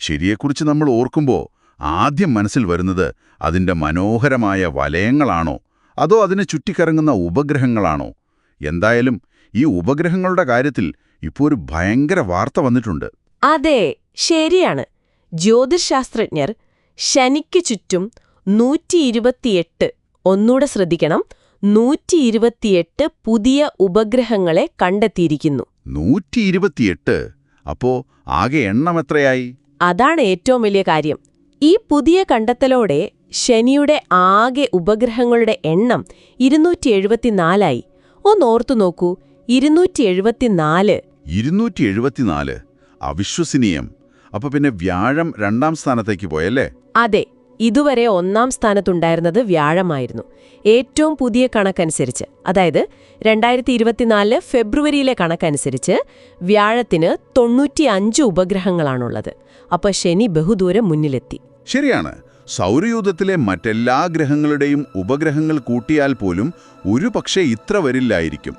ശരിയെക്കുറിച്ച് നമ്മൾ ഓർക്കുമ്പോൾ ആദ്യം മനസ്സിൽ വരുന്നത് അതിന്റെ മനോഹരമായ വലയങ്ങളാണോ? അതോ അതിനെ ചുറ്റിക്കറങ്ങുന്ന ഉപഗ്രഹങ്ങളാണോ? എന്തായാലും ഈ ഉപഗ്രഹങ്ങളുടെ കാര്യത്തിൽ ഇപ്പോൾ ഒരു ഭയങ്കര വാർത്ത വന്നിട്ടുണ്ട്. അതെ ശരിയാണ്. ജ്യോതിശാസ്ത്രജ്ഞർ ശനിക്ക് ചുറ്റും നൂറ്റി ഇരുപത്തിയെട്ട് ഒന്നൂടെ ശ്രദ്ധിക്കണം നൂറ്റി ഇരുപത്തിയെട്ട് പുതിയ ഉപഗ്രഹങ്ങളെ കണ്ടെത്തിയിരിക്കുന്നു. നൂറ്റി ഇരുപത്തിയെട്ട് അപ്പോ ആകെ എണ്ണം എത്രയായി? അതാണ് ഏറ്റവും വലിയ കാര്യം. ഈ പുതിയ കണ്ടെത്തലോടെ ശനിയുടെ ആകെ ഉപഗ്രഹങ്ങളുടെ എണ്ണം ഇരുന്നൂറ്റി എഴുപത്തിനാലായി ഒന്നോർത്തു നോക്കൂ ഇരുന്നൂറ്റി എഴുപത്തിനാല് ഇരുന്നൂറ്റി എഴുപത്തിനാല് അവിശ്വസനീയം. അപ്പൊ പിന്നെ വ്യാഴം രണ്ടാം സ്ഥാനത്തേക്ക് പോയല്ലേ? അതെ. ഇതുവരെ ഒന്നാം സ്ഥാനത്തുണ്ടായിരുന്നത് വ്യാഴമായിരുന്നു. ഏറ്റവും പുതിയ കണക്കനുസരിച്ച് അതായത് രണ്ടായിരത്തി ഇരുപത്തിനാല് ഫെബ്രുവരിയിലെ കണക്കനുസരിച്ച് വ്യാഴത്തിന് തൊണ്ണൂറ്റിയഞ്ച് ഉപഗ്രഹങ്ങളാണുള്ളത്. അപ്പോൾ ശനി ബഹുദൂരം മുന്നിലെത്തി. ശരിയാണ്. സൗരയൂഥത്തിലെ മറ്റെല്ലാ ഗ്രഹങ്ങളുടെയും ഉപഗ്രഹങ്ങൾ കൂട്ടിയാൽ പോലും ഒരു പക്ഷേ ഇത്ര വരില്ലായിരിക്കും.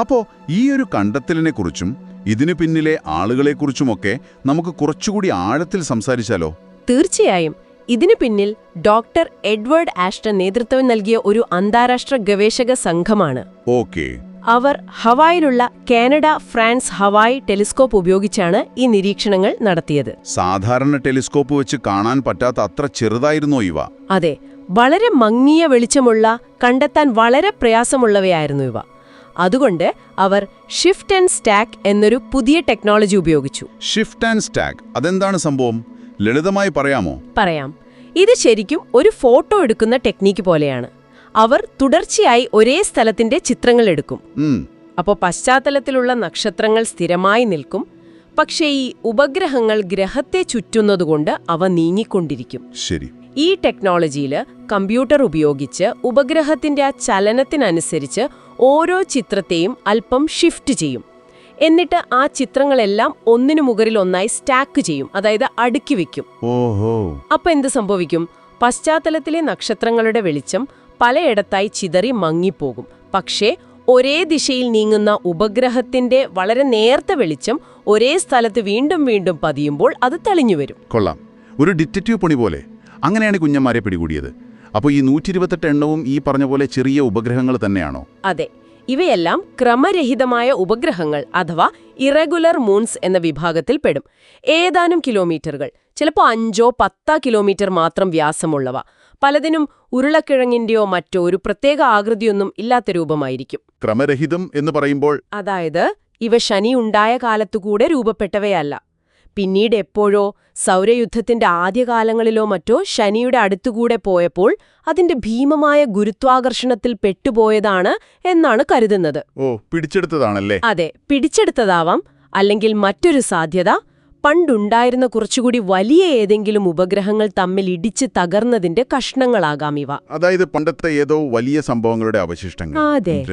അപ്പോ ഈ ഒരു കണ്ടെത്തലിനെക്കുറിച്ചും ഇതിനു പിന്നിലെ ആളുകളെക്കുറിച്ചുമൊക്കെ നമുക്ക് കുറച്ചുകൂടി ആഴത്തിൽ സംസാരിച്ചാലോ? തീർച്ചയായും. ഇതിനു പിന്നിൽ ഡോക്ടർ എഡ്വേർഡ് ആഷ്ടൺ നേതൃത്വം നൽകിയ ഒരു അന്താരാഷ്ട്ര ഗവേഷക സംഘമാണ്. ഓക്കേ. അവർ ഹവായിലുള്ള കാനഡ ഫ്രാൻസ് ഹവായ് ടെലിസ്കോപ്പ് ഉപയോഗിച്ചാണ് ഈ നിരീക്ഷണങ്ങൾ നടത്തിയത്. സാധാരണ ടെലിസ്കോപ്പ് വെച്ച് കാണാൻ പറ്റാത്ത അത്ര ചെറുതായിരുന്നു ഇവ? അതെ വളരെ മങ്ങിയ വെളിച്ചമുള്ള കണ്ടെത്താൻ വളരെ പ്രയാസമുള്ളവയായിരുന്നു ഇവ. അതുകൊണ്ട് അവർ ഷിഫ്റ്റ് ആൻഡ് സ്റ്റാക്ക് എന്നൊരു പുതിയ ടെക്നോളജി ഉപയോഗിച്ചു. ഷിഫ്റ്റ് ആൻഡ് സ്റ്റാക്ക് അതെന്താണ് സംഭവം? ലളിതമായി പറയാമോ? പറയാം. ഇത് ശരിക്കും ഒരു ഫോട്ടോ എടുക്കുന്ന ടെക്നീക്ക് പോലെയാണ്. അവർ തുടർച്ചയായി ഒരേ സ്ഥലത്തിന്റെ ചിത്രങ്ങൾ എടുക്കും. അപ്പോ അപ്പോൾ പശ്ചാത്തലത്തിലുള്ള നക്ഷത്രങ്ങൾ സ്ഥിരമായി നിൽക്കും. പക്ഷേ ഈ ഉപഗ്രഹങ്ങൾ ഗ്രഹത്തെ ചുറ്റുന്നതുകൊണ്ട് അവ നീങ്ങിക്കൊണ്ടിരിക്കും. ശരി. ഈ ടെക്നോളജിയിൽ കമ്പ്യൂട്ടർ ഉപയോഗിച്ച് ഉപഗ്രഹത്തിന്റെ ആ ചലനത്തിനനുസരിച്ച് ഓരോ ചിത്രത്തെയും അല്പം ഷിഫ്റ്റ് ചെയ്യും. എന്നിട്ട് ആ ചിത്രങ്ങളെല്ലാം ഒന്നിനു മുകളിൽ ഒന്നായി സ്റ്റാക്ക് ചെയ്യും. അതായത് അടുക്കി വെക്കും. ഓഹോ. അപ്പൊ എന്ത് സംഭവിക്കും? പശ്ചാത്തലത്തിലെ നക്ഷത്രങ്ങളുടെ വെളിച്ചം പലയിടത്തായി ചിതറി മങ്ങിപ്പോകും. പക്ഷേ ഒരേ ദിശയിൽ നീങ്ങുന്ന ഉപഗ്രഹത്തിന്റെ വളരെ നേർത്ത വെളിച്ചം ഒരേ സ്ഥലത്ത് വീണ്ടും വീണ്ടും പതിയുമ്പോൾ അത് തെളിഞ്ഞു വരും. കൊള്ളാം. ഒരു ഡിറ്റക്റ്റീവ് പണി പോലെ. അങ്ങനെയാണ് കുഞ്ഞന്മാരെ പിടികൂടിയത്. അപ്പോൾ ഈ നൂറ്റി എണ്ണവും ഈ പറഞ്ഞ പോലെ ചെറിയ ഉപഗ്രഹങ്ങൾ തന്നെയാണോ? അതെ. ഇവയെല്ലാം ക്രമരഹിതമായ ഉപഗ്രഹങ്ങൾ അഥവാ ഇറഗുലർ മൂൺസ് എന്ന വിഭാഗത്തിൽ പെടും. ഏതാനും കിലോമീറ്ററുകൾ ചിലപ്പോൾ അഞ്ചോ പത്താ കിലോമീറ്റർ മാത്രം വ്യാസമുള്ളവ. പലതിനും ഉരുളക്കിഴങ്ങിന്റെയോ മറ്റോ ഒരു പ്രത്യേക ആകൃതിയൊന്നും ഇല്ലാത്ത രൂപമായിരിക്കും. ക്രമരഹിതം എന്ന് പറയുമ്പോൾ അതായത് ഇവ ശനി ഉണ്ടായ കാലത്തുകൂടെ രൂപപ്പെട്ടവയല്ല. പിന്നീട് എപ്പോഴോ സൗരയുദ്ധത്തിന്റെ ആദ്യകാലങ്ങളിലോ മറ്റോ ശനിയുടെ അടുത്തുകൂടെ പോയപ്പോൾ അതിന്റെ ഭീമമായ ഗുരുത്വാകർഷണത്തിൽ പെട്ടുപോയതാണ് എന്നാണ് കരുതുന്നത്. ഓ പിടിച്ചെടുത്തതാണല്ലേ? അതെ പിടിച്ചെടുത്തതാവാം. അല്ലെങ്കിൽ മറ്റൊരു സാധ്യത പണ്ടുണ്ടായിരുന്ന കുറച്ചുകൂടി വലിയ ഏതെങ്കിലും ഉപഗ്രഹങ്ങൾ തമ്മിൽ ഇടിച്ച് തകർന്നതിന്റെ കഷ്ണങ്ങളാകാം ഇവ. അതായത് പണ്ടത്തെ ഏതോ വലിയ സംഭവങ്ങളുടെ അവശിഷ്ടങ്ങൾ. അതെ.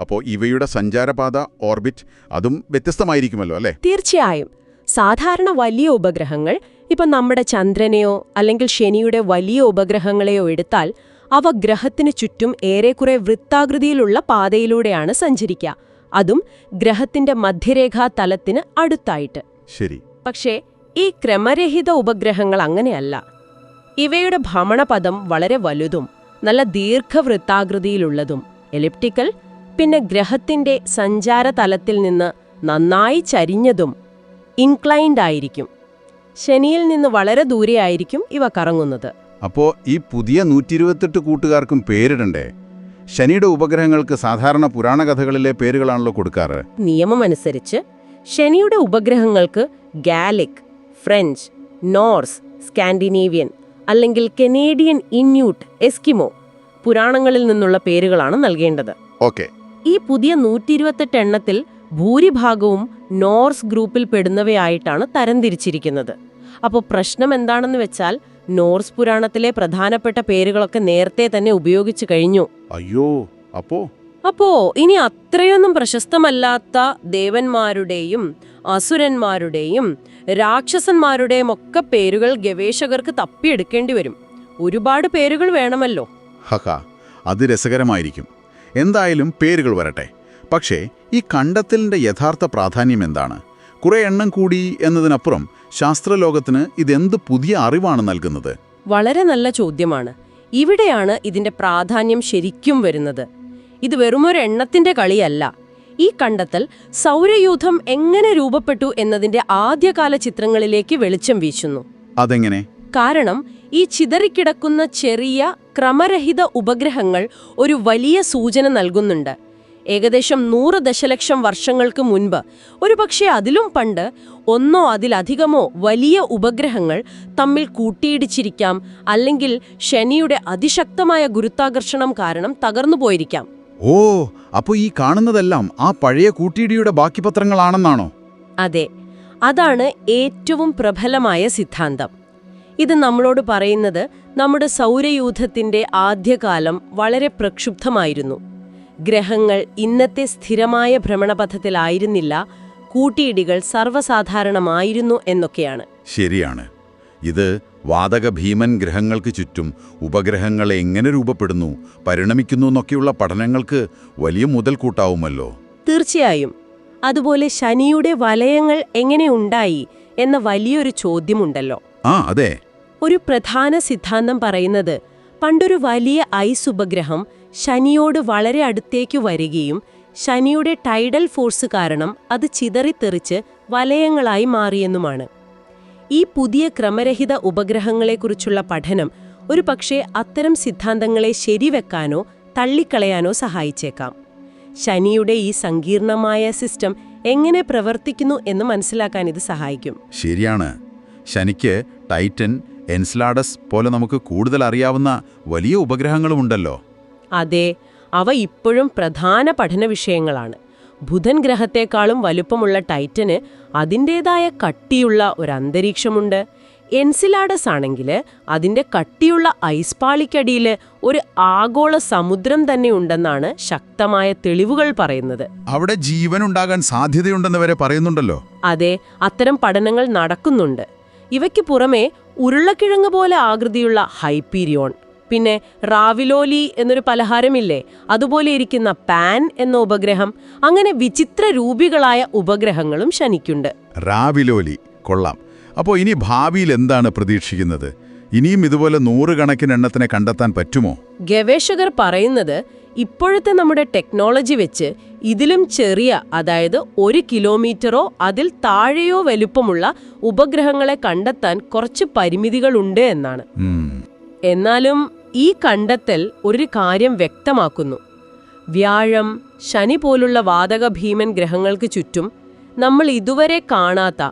അപ്പോൾ ഇവയുടെ സഞ്ചാരപാത ഓർബിറ്റ് അതും വ്യത്യസ്തമായിരിക്കുമല്ലോ അല്ലേ? തീർച്ചയായും. സാധാരണ വലിയ ഉപഗ്രഹങ്ങൾ ഇപ്പം നമ്മുടെ ചന്ദ്രനെയോ അല്ലെങ്കിൽ ശനിയുടെ വലിയ ഉപഗ്രഹങ്ങളെയോ എടുത്താൽ അവ ഗ്രഹത്തിന് ചുറ്റും ഏറെക്കുറെ വൃത്താകൃതിയിലുള്ള പാതയിലൂടെയാണ് സഞ്ചരിക്കുക. അതും ഗ്രഹത്തിന്റെ മധ്യരേഖാ തലത്തിന് അടുത്തായിട്ട്. ശരി. പക്ഷേ ഈ ക്രമരഹിത ഉപഗ്രഹങ്ങൾ അങ്ങനെയല്ല. ഇവയുടെ ഭ്രമണപഥം വളരെ വലുതും നല്ല ദീർഘവൃത്താകൃതിയിലുള്ളതും എലിപ്റ്റിക്കൽ പിന്നെ ഗ്രഹത്തിന്റെ സഞ്ചാരതലത്തിൽ നിന്ന് നന്നായി ചരിഞ്ഞതും ഇൻക്ലൈൻഡ് ആയിരിക്കും. ശനിയിൽ നിന്ന് വളരെ ദൂരെയായിരിക്കും ഇവ കറങ്ങുന്നത്. അപ്പോ ഈ പുതിയ നൂറ്റി ഇരുപത്തെട്ട് കൂട്ടുകാർക്കും പേരിടണ്ടേ? ശനിയുടെ ഉപഗ്രഹങ്ങൾക്ക് സാധാരണ പുരാണ കഥകളിലെ പേരുകളാണല്ലോ കൊടുക്കാറ്. നിയമമനുസരിച്ച് ശനിയുടെ ഉപഗ്രഹങ്ങൾക്ക് ഗാലിക് ഫ്രഞ്ച് നോർസ് സ്കാൻഡിനേവിയൻ അല്ലെങ്കിൽ കനേഡിയൻ ഇന്യൂട്ട് എസ്കിമോ പുരാണങ്ങളിൽ നിന്നുള്ള പേരുകളാണ് നൽകേണ്ടത്. ഓക്കെ. ഈ പുതിയ നൂറ്റി ഇരുപത്തെട്ട് എണ്ണത്തിൽ ഭൂരിഭാഗവും നോർസ് ഗ്രൂപ്പിൽ പെടുന്നവയായിട്ടാണ് തരംതിരിച്ചിരിക്കുന്നത് അപ്പോൾ പ്രശ്നം എന്താണെന്ന് വെച്ചാൽ നോർസ് പുരാണത്തിലെ പ്രധാനപ്പെട്ട പേരുകളൊക്കെ നേരത്തെ തന്നെ ഉപയോഗിച്ചു കഴിഞ്ഞു. അയ്യോ അപ്പോ? അപ്പോ ഇനി അത്രയൊന്നും പ്രശസ്തമല്ലാത്ത ദേവന്മാരുടെയും അസുരന്മാരുടെയും രാക്ഷസന്മാരുടെയും ഒക്കെ പേരുകൾ ഗവേഷകർക്ക് തപ്പിയെടുക്കേണ്ടി വരും. ഒരുപാട് പേരുകൾ വേണമല്ലോ. ഹഹ അത് രസകരമായിരിക്കും. എന്തായാലും പേരുകൾ വരട്ടെ. പക്ഷേ ഈ കണ്ടെത്തലിന്റെ യഥാർത്ഥ പ്രാധാന്യം എന്താണ്? കുറേ എണ്ണം കൂടി എന്നതിനപ്പുറം ശാസ്ത്രലോകത്തിന് ഇതെന്ത് പുതിയ അറിവാണ് നൽകുന്നത്? വളരെ നല്ല ചോദ്യമാണ്. ഇവിടെയാണ് ഇതിന്റെ പ്രാധാന്യം ശരിക്കും വരുന്നത്. ഇത് വെറുമൊരു എണ്ണത്തിന്റെ കളിയല്ല. ഈ കണ്ടെത്തൽ സൗരയൂഥം എങ്ങനെ രൂപപ്പെട്ടു എന്നതിന്റെ ആദ്യകാല ചിത്രങ്ങളിലേക്ക് വെളിച്ചം വീശുന്നു. അതെങ്ങനെ? കാരണം ഈ ചിതറിക്കിടക്കുന്ന ചെറിയ ക്രമരഹിത ഉപഗ്രഹങ്ങൾ ഒരു വലിയ സൂചന നൽകുന്നുണ്ട്. ഏകദേശം നൂറ് ദശലക്ഷം വർഷങ്ങൾക്ക് മുൻപ്. ഒരുപക്ഷെ അതിലും പണ്ട് ഒന്നോ അതിലധികമോ വലിയ ഉപഗ്രഹങ്ങൾ തമ്മിൽ കൂട്ടിയിടിച്ചിരിക്കാം അല്ലെങ്കിൽ ശനിയുടെ അതിശക്തമായ ഗുരുത്വാകർഷണം കാരണം തകർന്നു പോയിരിക്കാം. ഓ അപ്പോൾ ഈ കാണുന്നതെല്ലാം ആ പഴയ കൂട്ടിയിടിയുടെ ബാക്കി പത്രങ്ങളാണെന്നാണോ അതെ അതാണ് ഏറ്റവും പ്രബലമായ സിദ്ധാന്തം. ഇത് നമ്മളോട് പറയുന്നത് നമ്മുടെ സൗരയൂഥത്തിന്റെ ആദ്യകാലം വളരെ പ്രക്ഷുബ്ധമായിരുന്നു. ഗ്രഹങ്ങൾ ഇന്നത്തെ സ്ഥിരമായ ഭ്രമണപഥത്തിലായിരുന്നില്ല കൂട്ടിയിടികൾ സർവസാധാരണമായിരുന്നു എന്നൊക്കെയാണ്. ശരിയാണ്. ഇത് വാതക ഭീമൻ ഗ്രഹങ്ങൾക്ക് ചുറ്റും ഉപഗ്രഹങ്ങൾ എങ്ങനെ രൂപപ്പെടുന്നു പരിണമിക്കുന്നു എന്നൊക്കെയുള്ള പഠനങ്ങൾക്ക് വലിയ മുതൽക്കൂട്ടാവുമല്ലോ. തീർച്ചയായും. അതുപോലെ ശനിയുടെ വലയങ്ങൾ എങ്ങനെ ഉണ്ടായി എന്ന വലിയൊരു ചോദ്യമുണ്ടല്ലോ. ആ അതെ. ഒരു പ്രധാന സിദ്ധാന്തം പറയുന്നത് പണ്ടൊരു വലിയ ഐസ് ഉപഗ്രഹം ശനിയോട് വളരെ അടുത്തേക്ക് വരികയും ശനിയുടെ ടൈഡൽ ഫോഴ്സ് കാരണം അത് ചിതറിത്തെറിച്ച് വലയങ്ങളായി മാറിയെന്നുമാണ്. ഈ പുതിയ ക്രമരഹിത ഉപഗ്രഹങ്ങളെക്കുറിച്ചുള്ള പഠനം ഒരു പക്ഷേ അത്തരം സിദ്ധാന്തങ്ങളെ ശരിവെക്കാനോ തള്ളിക്കളയാനോ സഹായിച്ചേക്കാം. ശനിയുടെ ഈ സങ്കീർണമായ സിസ്റ്റം എങ്ങനെ പ്രവർത്തിക്കുന്നു എന്ന് മനസ്സിലാക്കാൻ ഇത് സഹായിക്കും. ശരിയാണ്. ശനിക്ക് ടൈറ്റൻ എൻസ്ലാഡസ് പോലെ നമുക്ക് കൂടുതൽ അറിയാവുന്ന വലിയ ഉപഗ്രഹങ്ങളുമുണ്ടല്ലോ അതെ അവ ഇപ്പോഴും പ്രധാന പഠന വിഷയങ്ങളാണ്. ബുധൻ ഗ്രഹത്തെക്കാളും വലുപ്പമുള്ള ടൈറ്റന് അതിന്റേതായ കട്ടിയുള്ള ഒരു അന്തരീക്ഷമുണ്ട്. എൻസിലാഡസ് ആണെങ്കിൽ അതിന്റെ കട്ടിയുള്ള ഐസ് പാളിക്കടിയിൽ ഒരു ആഗോള സമുദ്രം തന്നെ ഉണ്ടെന്നാണ് ശക്തമായ തെളിവുകൾ പറയുന്നത്. അവിടെ ജീവൻ ഉണ്ടാകാൻ സാധ്യതയുണ്ടെന്ന് വരെ പറയുന്നുണ്ടല്ലോ. അതെ അത്തരം പഠനങ്ങൾ നടക്കുന്നുണ്ട്. ഇവയ്ക്ക് പുറമെ ഉരുളക്കിഴങ്ങ് പോലെ ആകൃതിയുള്ള ഹൈപ്പീരിയോൺ പിന്നെ റാവിലോലി എന്നൊരു പലഹാരമില്ലേ? അതുപോലെ ഇരിക്കുന്ന പാൻ എന്ന ഉപഗ്രഹം. അങ്ങനെ വിചിത്ര രൂപികളായ ഉപഗ്രഹങ്ങളും ശനിക്കുണ്ട്. റാവിലോലി. കൊള്ളാം. അപ്പോൾ ഇനി ഭാവിയിൽ എന്താണ് പ്രതീക്ഷിക്കുന്നത്? ഇനിയും ഇതുപോലെ നൂറുകണക്കിന് എണ്ണത്തിനെ കണ്ടെത്താൻ പറ്റുമോ? ഗവേഷകർ പറയുന്നത് ഇപ്പോഴത്തെ നമ്മുടെ ടെക്നോളജി വെച്ച് ഇതിലും ചെറിയ അതായത് ഒരു കിലോമീറ്ററോ അതിൽ താഴെയോ വലുപ്പമുള്ള ഉപഗ്രഹങ്ങളെ കണ്ടെത്താൻ കുറച്ച് പരിമിതികളുണ്ട് എന്നാണ്. എന്നാലും ഈ കണ്ടെത്തൽ ഒരു കാര്യം വ്യക്തമാക്കുന്നു. വ്യാഴം ശനി പോലുള്ള വാതക ഭീമൻ ഗ്രഹങ്ങൾക്ക് ചുറ്റും നമ്മൾ ഇതുവരെ കാണാത്ത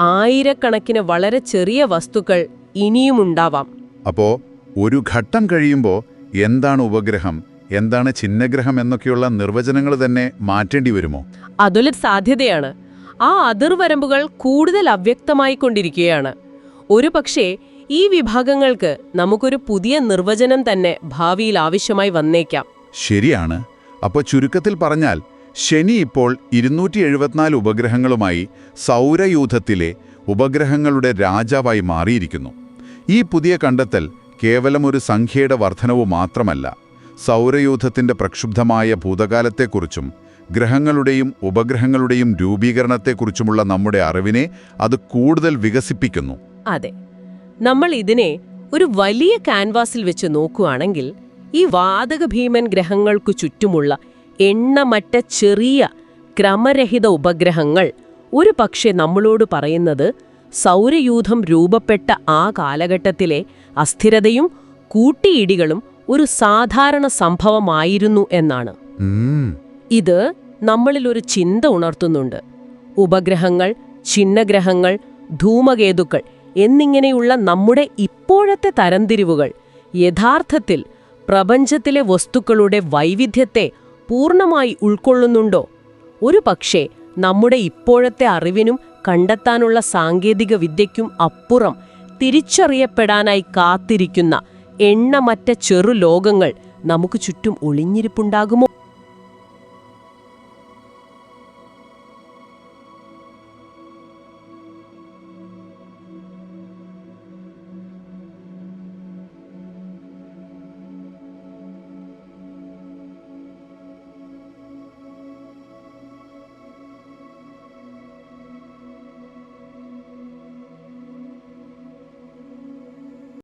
ആയിരക്കണക്കിന് വളരെ ചെറിയ വസ്തുക്കൾ ഇനിയുമുണ്ടാവാം അപ്പോ ഒരു ഘട്ടം കഴിയുമ്പോൾ എന്താണ് ഉപഗ്രഹം എന്താണ് ചിഹ്നഗ്രഹം എന്നൊക്കെയുള്ള നിർവചനങ്ങൾ തന്നെ മാറ്റേണ്ടി വരുമോ? അതൊരു സാധ്യതയാണ്. ആ അതിർവരമ്പുകൾ കൂടുതൽ അവ്യക്തമായിക്കൊണ്ടിരിക്കുകയാണ് ഒരു പക്ഷേ ഈ വിഭാഗങ്ങൾക്ക് നമുക്കൊരു പുതിയ നിർവചനം തന്നെ ഭാവിയിൽ ആവശ്യമായി വന്നേക്കാം. ശരിയാണ്. അപ്പോൾ ചുരുക്കത്തിൽ പറഞ്ഞാൽ ശനി ഇപ്പോൾ ഇരുന്നൂറ്റി എഴുപത്തിനാല് ഉപഗ്രഹങ്ങളുമായി സൗരയൂഥത്തിലെ ഉപഗ്രഹങ്ങളുടെ രാജാവായി മാറിയിരിക്കുന്നു. ഈ പുതിയ കണ്ടെത്തൽ കേവലം ഒരു സംഖ്യയുടെ വർധനവ് മാത്രമല്ല സൗരയൂഥത്തിന്റെ പ്രക്ഷുബ്ധമായ ഭൂതകാലത്തെക്കുറിച്ചും ഗ്രഹങ്ങളുടെയും ഉപഗ്രഹങ്ങളുടെയും രൂപീകരണത്തെക്കുറിച്ചുമുള്ള നമ്മുടെ അറിവിനെ അത് കൂടുതൽ വികസിപ്പിക്കുന്നു. അതെ. നമ്മൾ ഇതിനെ ഒരു വലിയ കാൻവാസിൽ വെച്ച് നോക്കുകയാണെങ്കിൽ ഈ വാതക ഭീമൻ ഗ്രഹങ്ങൾക്കു ചുറ്റുമുള്ള എണ്ണമറ്റ ചെറിയ ക്രമരഹിത ഉപഗ്രഹങ്ങൾ ഒരു പക്ഷേ നമ്മളോട് പറയുന്നത് സൗരയൂഥം രൂപപ്പെട്ട ആ കാലഘട്ടത്തിലെ അസ്ഥിരതയും കൂട്ടിയിടികളും ഒരു സാധാരണ സംഭവമായിരുന്നു എന്നാണ്. ഇത് നമ്മളിൽ ഒരു ചിന്ത ഉണർത്തുന്നുണ്ട്. ഉപഗ്രഹങ്ങൾ ചിഹ്നഗ്രഹങ്ങൾ ധൂമകേതുക്കൾ എന്നിങ്ങനെയുള്ള നമ്മുടെ ഇപ്പോഴത്തെ തരംതിരിവുകൾ യഥാർത്ഥത്തിൽ പ്രപഞ്ചത്തിലെ വസ്തുക്കളുടെ വൈവിധ്യത്തെ പൂർണമായി ഉൾക്കൊള്ളുന്നുണ്ടോ? ഒരു പക്ഷേ നമ്മുടെ ഇപ്പോഴത്തെ അറിവിനും കണ്ടെത്താനുള്ള സാങ്കേതിക വിദ്യയ്ക്കും അപ്പുറം തിരിച്ചറിയപ്പെടാനായി കാത്തിരിക്കുന്ന എണ്ണമറ്റ ചെറു ലോകങ്ങൾ നമുക്ക് ചുറ്റും ഒളിഞ്ഞിരിപ്പുണ്ടാകുമോ?